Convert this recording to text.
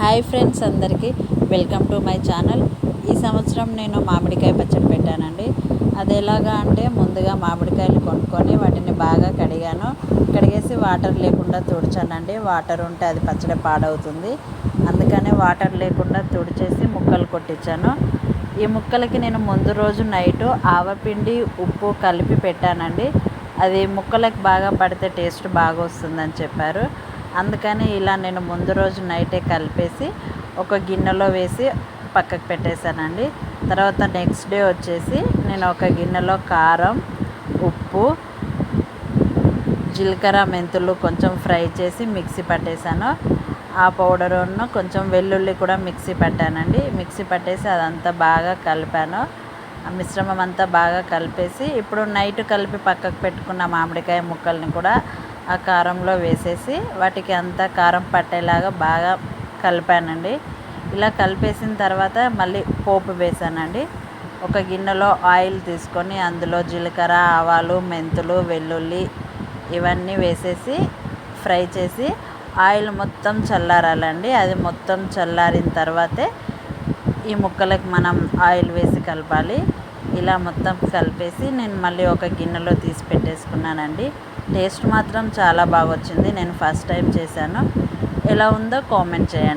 Hi friends అందరికీ. Welcome to my channel. ఈ సంవత్సరం నేను మామిడికాయ పచ్చడి పెట్టానండి. అది ఎలాగా అంటే ముందుగా మామిడికాయలు కొనుక్కొని వాటిని బాగా కడిగాను. కడిగేసి వాటర్ లేకుండా తుడిచానండి. వాటర్ ఉంటే అది పచ్చడి పాడవుతుంది. అందుకనే వాటర్ లేకుండా తుడిచేసి ముక్కలు కొట్టించాను. ఈ ముక్కలకి నేను ముందు రోజు నైట్ ఆవపిండి ఉప్పు కలిపి పెట్టానండి. అది ముక్కలకు బాగా పడితే టేస్ట్ బాగా వస్తుందని చెప్పారు. అందుకని ఇలా నేను ముందు రోజు నైటే కలిపేసి ఒక గిన్నెలో వేసి పక్కకు పెట్టేశానండి. తర్వాత నెక్స్ట్ డే వచ్చేసి నేను ఒక గిన్నెలో కారం ఉప్పు జీలకర్ర మెంతులు కొంచెం ఫ్రై చేసి మిక్సీ పట్టేశాను. ఆ పౌడరును కొంచెం వెల్లుల్లి కూడా మిక్సీ పట్టానండి. మిక్సీ పట్టేసి అదంతా బాగా కలిపాను. ఆ మిశ్రమం అంతా బాగా కలిపేసి ఇప్పుడు నైట్ కలిపి పక్కకు పెట్టుకున్న మామిడికాయ ముక్కల్ని కూడా ఆ కారంలో వేసేసి వాటికి అంతా కారం పట్టేలాగా బాగా కలిపానండి. ఇలా కలిపేసిన తర్వాత మళ్ళీ పోపు వేసానండి. ఒక గిన్నెలో ఆయిల్ తీసుకొని అందులో జీలకర్ర ఆవాలు మెంతులు వెల్లుల్లి ఇవన్నీ వేసేసి ఫ్రై చేసి ఆయిల్ మొత్తం చల్లారాలండి. అది మొత్తం చల్లారిన తర్వాతే ఈ ముక్కలకు మనం ఆయిల్ వేసి కలపాలి. ఇలా మొత్తం కలిపేసి నేను మళ్ళీ ఒక గిన్నెలో తీసి పెట్టేసుకున్నానండి. టేస్ట్ మాత్రం చాలా బాగా వచ్చింది నేను ఫస్ట్ టైం చేశాను. ఎలా ఉందో కామెంట్ చేయండి.